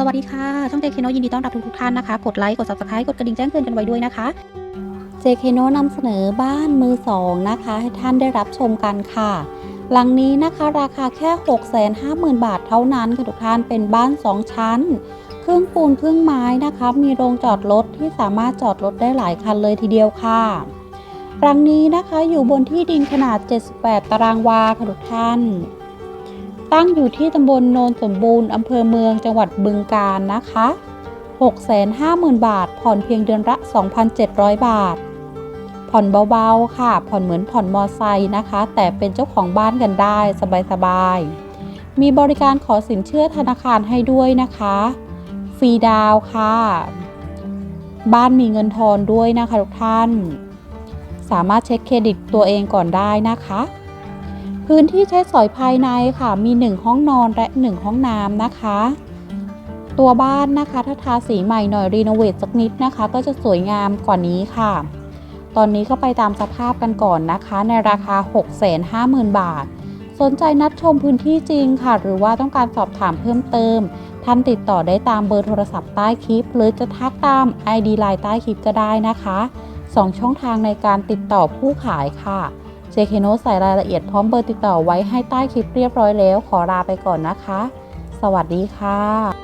สวัสดีค่ะ ช่องเจคโนยินดีต้อนรับทุกๆท่านนะคะ กดไลค์ กด subscribe กดกระดิ่งแจ้งเตือนกันไว้ด้วยนะคะเจคโนนำเสนอบ้านมือสองนะคะ ให้ท่านได้รับชมกันค่ะ หลังนี้นะคะราคาแค่ 650,000 บาทเท่านั้นค่ะทุกท่านเป็นบ้าน 2 ชั้น ครึ่งปูนครึ่งไม้นะคะ มีโรงจอดรถที่สามารถจอดรถได้หลายคันเลยทีเดียวค่ะหลังนี้นะคะอยู่บนที่ดินขนาด 78 ตารางวาค่ะทุกท่าน ตั้งอยู่ที่ตำบลโนนสมบูรณ์อำเภอเมืองจังหวัดบึงกาฬนะคะ 650,000 บาท ผ่อนเพียงเดือนละ 2,700 บาท ผ่อนเบาๆ ค่ะ ผ่อนเหมือนผ่อนมอไซค์นะคะ แต่เป็นเจ้าของบ้านกันได้สบายๆ มีบริการขอสินเชื่อธนาคารให้ด้วยนะคะ ฟรีดาวน์ค่ะ บ้านมีเงินทอนด้วยนะคะทุกท่าน สามารถเช็คเครดิตตัวเองก่อนได้นะคะ พื้นที่ใช้สอยภายในค่ะมี 1 ห้องนอนและ 1 ห้องน้ำนะคะ ตัวบ้านนะคะถ้าทาสีใหม่หน่อยรีโนเวทสักนิดนะคะ ก็จะสวยงามกว่านี้ค่ะ ตอนนี้ก็ไปตามสภาพกันก่อนนะคะ ในราคา 650,000 บาท สนใจนัดชมพื้นที่จริงค่ะ หรือว่าต้องการสอบถามเพิ่มเติม ท่านติดต่อได้ตามเบอร์โทรศัพท์ใต้คลิป หรือจะทักตาม ID ไลน์ใต้คลิปก็ได้นะคะสองช่องทางในการติดต่อผู้ขายค่ะ เจเคโนใส่รายละเอียดพร้อมเบอร์ติดต่อไว้ให้ใต้คลิปเรียบร้อยแล้ว ขอลาไปก่อนนะคะ สวัสดีค่ะ